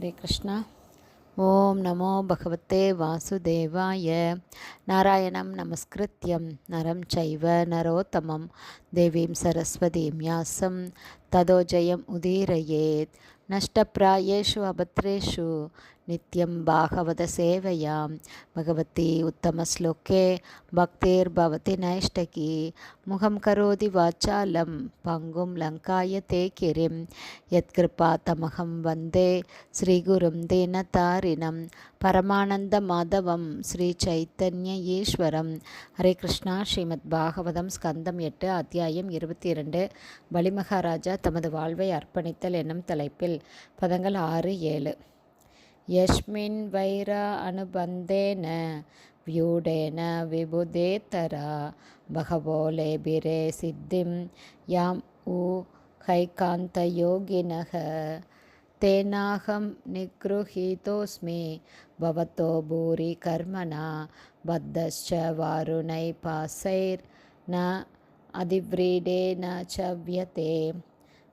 ஹரே கிருஷ்ணா. ஓம் நமோ பகவத்தே வாசுதேவாய. நாராயணம் நமஸ்கிருத்யம். நரம் சைவ நரோத்தமம். தேவீம் சரஸ்வதீம் யாசம். ததோஜயம் உதீரயேத். நஷ்டப்பிராயேஷு அபத்ரேஷு. நித்யம் பாகவத சேவையாம். பகவதி உத்தமஸ்லோக்கே பக்தேர் பவதி நைஷ்டகி. முகம் கரோதி வாச்சாலம். பங்கும் லங்காய தே கிரிம் யத்கிருபா தமகம் வந்தே. ஸ்ரீகுரும் தீனதாரிணம் பரமானந்த மாதவம். ஸ்ரீ சைத்தன்ய ஈஸ்வரம். ஹரே கிருஷ்ணா. ஸ்ரீமத் பாகவதம் ஸ்கந்தம் எட்டு அத்தியாயம் இருபத்தி இரண்டு பலிமகாராஜா தமது வாழ்வை அர்ப்பணித்தல் என்னும் தலைப்பில். பதங்கள் ஆறு ஏழு. यस्मिन् वैरा अनुबन्धेन व्यूढेन विबुधेतरा बहवो लेभिरे सिद्धिं याम् उ हैकान्तयोगिनः तेनाहं निगृहीतोऽस्मि भवतो भूरि कर्मणा बद्धश्च वारुणैपासैर्न अधिव्रीडे न च व्यते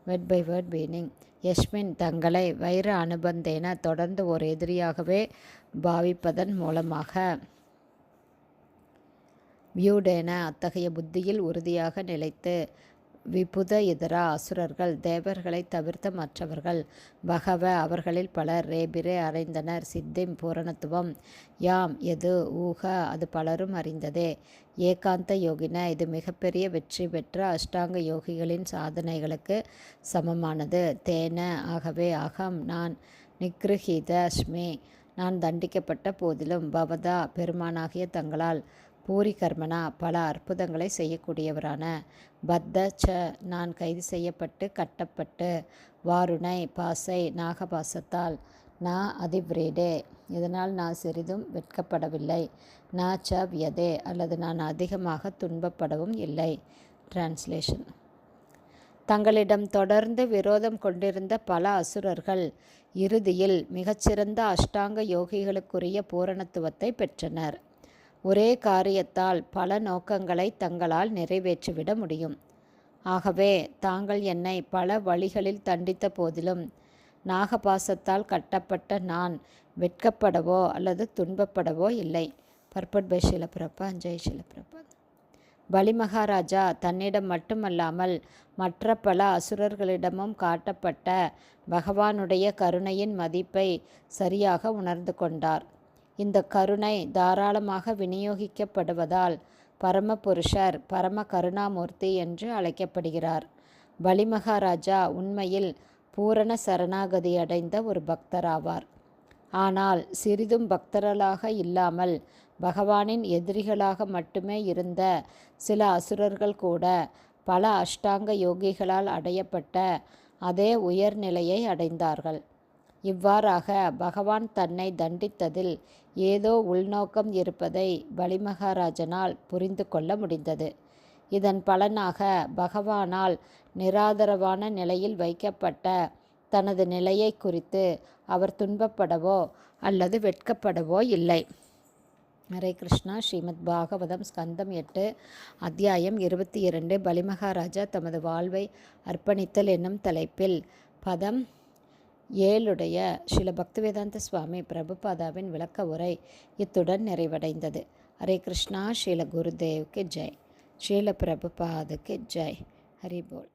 वेड् बै वर्ड् मीनिङ्ग् யஷ்மின் தங்களை வைர அனுபந்தேன தொடர்ந்து ஒரு எதிரியாகவே பாவிப்பதன் மூலமாக. வியூடேன அத்தகைய புத்தியில் உறுதியாக நிலைத்து விபுத இதரா அசுரர்கள் தேவர்களை தவிர்த்த மற்றவர்கள். பகவ அவர்களில் பலர் ரேபிரே அறைந்தனர். சித்திம் பூரணத்துவம். யாம் எது ஊக அது பலரும் அறிந்ததே. ஏகாந்த யோகின இது மிகப்பெரிய வெற்றி பெற்ற அஷ்டாங்க யோகிகளின் சாதனைகளுக்கு சமமானது. தேன ஆகவே அகம் நான் நிக்ருஹித அஸ்மி நான் தண்டிக்கப்பட்ட போதிலும் பவதா பெருமானாகிய தங்களால் பூரி கர்மனா பல அற்புதங்களை செய்யக்கூடியவரான. பத்த ச நான் கைது செய்யப்பட்டு கட்டப்பட்டு வாருணை பாசை நாகபாசத்தால் நான் அதிவ்ரீடே. இதனால் நான் சிறிதும் வெட்கப்படவில்லை. நான் ச வியதே அல்லது நான் அதிகமாக துன்பப்படவும் இல்லை. டிரான்ஸ்லேஷன் தங்களிடம் தொடர்ந்து விரோதம் கொண்டிருந்த பல அசுரர்கள் இறுதியில் மிகச்சிறந்த அஷ்டாங்க யோகிகளுக்குரிய பூரணத்துவத்தை பெற்றனர். ஒரே காரியத்தால் பல நோக்கங்களை தங்களால் நிறைவேற்றிவிட முடியும். ஆகவே தாங்கள் என்னை பல வழிகளில் தண்டித்த போதிலும் நாகபாசத்தால் கட்டப்பட்ட நான் வெட்கப்படவோ அல்லது துன்பப்படவோ இல்லை. பர்பட் பை ஷிலப்பிரப்பா ஜெய் ஷிலப்பிரப்பா பலி மகாராஜா தன்னிடம் மட்டுமல்லாமல் மற்ற பல அசுரர்களிடமும் காட்டப்பட்ட பகவானுடைய கருணையின் மதிப்பை சரியாக உணர்ந்து கொண்டார். இந்த கருணை தாராளமாக விநியோகிக்கப்படுவதால் பரமபுருஷர் பரம கருணாமூர்த்தி என்று அழைக்கப்படுகிறார். பலிமகாராஜா உண்மையில் பூரண சரணாகதி அடைந்த ஒரு பக்தராவார். ஆனால் சிறிதும் பக்தர்களாக இல்லாமல் பகவானின் எதிரிகளாக மட்டுமே இருந்த சில அசுரர்கள் கூட பல அஷ்டாங்க யோகிகளால் அடையப்பட்ட அதே உயர்நிலையை அடைந்தார்கள். இவ்வாறாக பகவான் தன்னை தண்டித்ததில் ஏதோ உள்நோக்கம் இருப்பதை பலிமகாராஜனால் புரிந்து கொள்ள முடிந்தது. இதன் பலனாக பகவானால் நிராதரவான நிலையில் வைக்கப்பட்ட தனது நிலையை குறித்து அவர் துன்பப்படவோ அல்லது வெட்கப்படவோ இல்லை. ஹரே கிருஷ்ணா. ஸ்ரீமத் பாகவதம் ஸ்கந்தம் எட்டு அத்தியாயம் இருபத்தி இரண்டு. பலிமகாராஜா தமது வாழ்வை அர்ப்பணித்தல் என்னும் தலைப்பில் பதம் ஏழுடைய ஸ்ரீல பக்திவேதாந்த சுவாமி பிரபுபாதாவின் விளக்க உரை இத்துடன் நிறைவடைந்தது. ஹரே கிருஷ்ணா ஸ்ரீல குருதேவ்க்கு ஜெய். ஸ்ரீல பிரபுபாதுக்கு ஜெய். ஹரி போல்